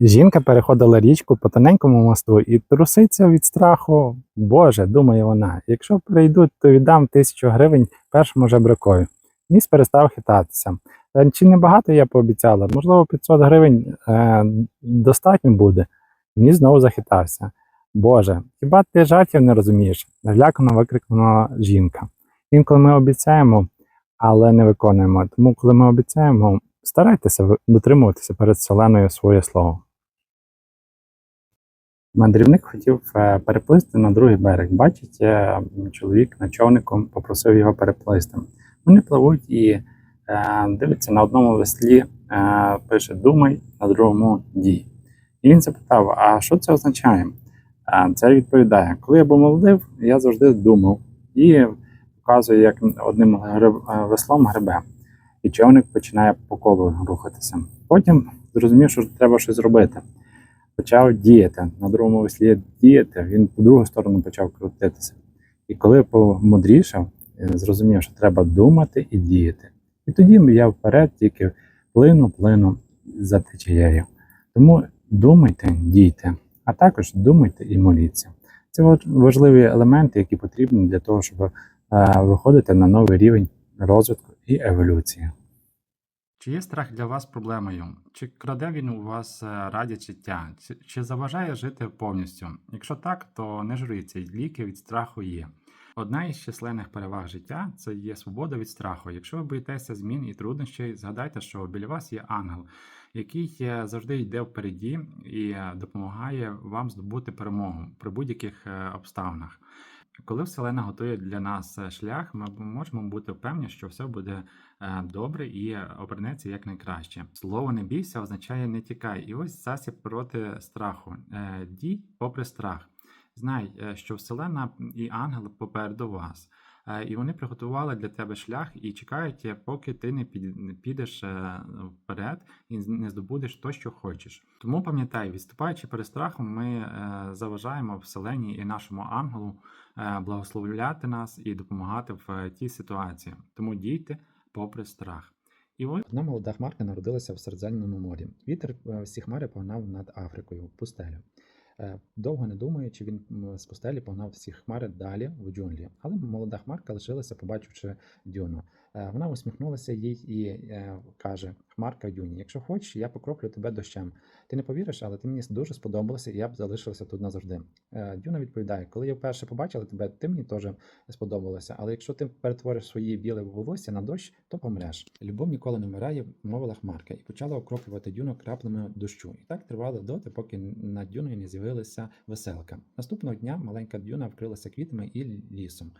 Жінка переходила річку по тоненькому мосту і труситься від страху. Боже, думає вона, якщо прийдуть, то віддам тисячу гривень першому жебракові. Міст перестав хитатися. Е, Чи небагато я пообіцяла? Можливо, 500 гривень е, достатньо буде. Міст знову захитався. Боже, хіба ти жартів не розумієш? Злякано викрикнула жінка. Інколи ми обіцяємо, але не виконуємо. Тому, коли ми обіцяємо, старайтеся дотримуватися перед вселеною своє слово. Мандрівник хотів е, переплисти на другий берег. Бачить, е, чоловік на човнику попросив його переплисти. Вони пливуть і е, дивляться на одному веслі, пише Думай, на другому дій. І він запитав: А що це означає? Це відповідає: Коли я був молодив, я завжди думав і показує, як одним веслом гребе, і човник починає по колу рухатися. Потім зрозумів, що треба щось робити почав діяти. На другому веслі діяти, він по другу сторону почав крутитися. І коли помудрішав, е, зрозумів, що треба думати і діяти. І тоді я вперед тільки плину, плину за течією. Тому думайте, дійте, а також думайте і моліться. Це важливі елементи, які потрібні для того, щоб е, виходити на новий рівень розвитку і еволюції. Чи є страх для вас проблемою? Чи краде він у вас е, радість життя? Чи, заважає жити повністю? Якщо так, то не журіться, ліки від страху є. Одна із численних переваг життя це є свобода від страху. Якщо ви боїтеся змін і труднощів, згадайте, що біля вас є ангел, який е, завжди йде впереді і е, допомагає вам здобути перемогу при будь-яких обставинах. Коли Вселена готує для нас е, шлях, ми можемо бути впевнені, що все буде е, добре і обернеться якнайкраще. Слово не бійся означає не тікай. І ось засіб проти страху. Е, Дій попри страх. Знай, що Вселена і ангел попереду вас. Е, І вони приготували для тебе шлях і чекають, е, поки ти не під- підеш е, вперед і не здобудеш то, що хочеш. Тому пам'ятай, відступаючи перед страхом, ми заважаємо Вселеній і нашому ангелу благословляти нас і допомагати в тій ситуації. Тому дійте попри страх. І ось Одна молода хмарка народилася в Середземному морі. Вітер всі хмари погнав над Африкою пустелю. Е, Довго не думаючи, він з постелі погнав всі хмари далі в джунглі. Але молода хмарка лишилася, побачивши дюну. Е, Вона усміхнулася їй і е, каже: Хмарка Дюні, якщо хочеш, я покроплю тебе дощем. Ти не повіриш, але ти мені дуже сподобалося, і я б залишилася тут назавжди. Е, Дюна відповідає: коли я вперше побачила тебе, ти мені теж сподобалося. Але якщо ти перетвориш свої біле волосся на дощ, то помреш. Любов ніколи не вмирає, мовила хмарка, і почала окроплювати дюну краплами дощу. І так тривало доти, поки над дюною не з'явилася веселка. Наступного дня маленька дюна вкрилася квітами і лісом.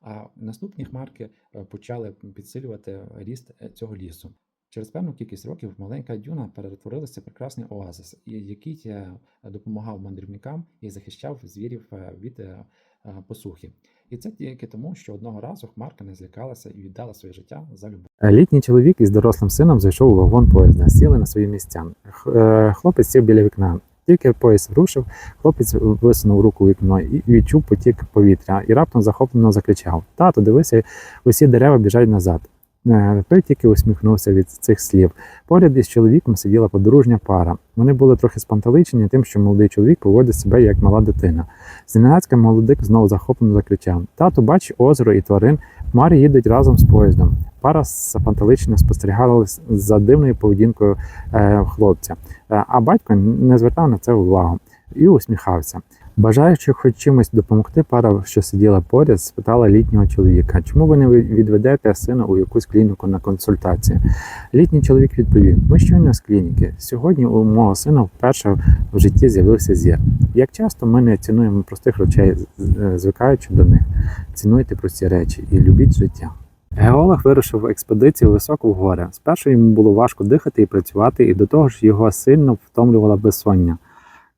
А наступні хмарки е, почали підсилювати ріст е, цього лісу. Через певну кількість років маленька дюна перетворилася в прекрасний оазис, який е, допомагав мандрівникам і захищав звірів від посухи. І це тільки тому, що одного разу хмарка не злякалася і віддала своє життя за любов. Літній чоловік із дорослим сином зайшов у вагон поїзда, сіли на свої місця. Хлопець сів біля вікна. Тільки поїзд рушив, хлопець висунув руку у вікно і відчув потік повітря, і раптом захоплено закричав: Тато, дивися, усі дерева біжать назад. Е, Той тільки усміхнувся від цих слів. Поряд із чоловіком сиділа подружня пара. Вони були трохи спантеличені тим, що молодий чоловік поводить себе як мала дитина. Зненацька молодик знову захоплено закричав: Тато, бач озеро і тварин, хмари їдуть разом з поїздом. Пара сапантелично спостерігала за дивною поведінкою е, хлопця, Е, а батько не звертав на це увагу і усміхався. Бажаючи хоч чимось допомогти, пара, що сиділа поряд, спитала літнього чоловіка, чому ви не відведете сина у якусь клініку на консультацію. Літній чоловік відповів: Ми щойно з клініки. Сьогодні у мого сина вперше в житті з'явився зір. Як часто ми не цінуємо простих речей, е, звикаючи до них. Цінуйте прості речі і любіть життя. Геолог вирушив в експедицію високо в гори. Спершу йому було важко дихати і працювати, і до того ж його сильно втомлювала безсоння.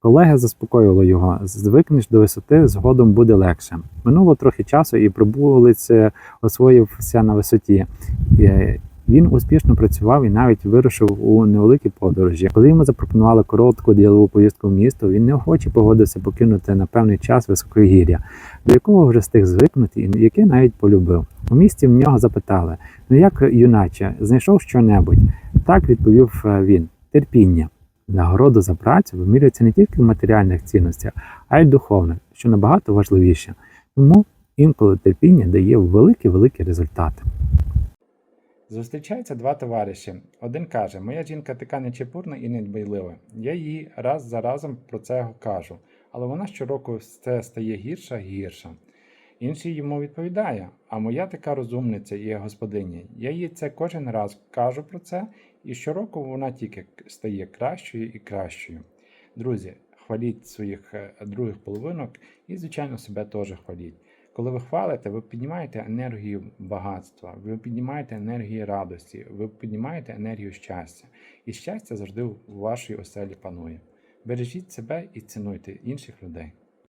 Колеги заспокоювали його: звикнеш до висоти, згодом буде легше. Минуло трохи часу, і прибулець освоївся на висоті. Е, Він успішно працював і навіть вирушив у невеликі подорожі. Коли йому запропонували коротку ділову поїздку в місто, він неохоче погодився покинути на певний час високогір'я, до якого вже встиг звикнути і яке навіть полюбив. У місті в нього запитали: ну як, юначе, знайшов що-небудь? Так відповів е, він: терпіння. Нагорода за працю вимірюється не тільки в матеріальних цінностях, а й духовних, що набагато важливіше. Тому інколи терпіння дає великі-великі результати. Зустрічаються два товариші. Один каже: Моя жінка така нечепурна і недбайлива. Я їй раз за разом про це кажу, але вона щороку все стає гірша і гірша. Інший йому відповідає: А моя така розумниця і господиня. Я їй це кожен раз кажу про це, і щороку вона тільки стає кращою і кращою. Друзі, хваліть своїх е, других половинок і, звичайно, себе теж хваліть. Коли ви хвалите, ви піднімаєте енергію багатства, ви піднімаєте енергію радості, ви піднімаєте енергію щастя. І щастя завжди в вашій оселі панує. Бережіть себе і цінуйте інших людей.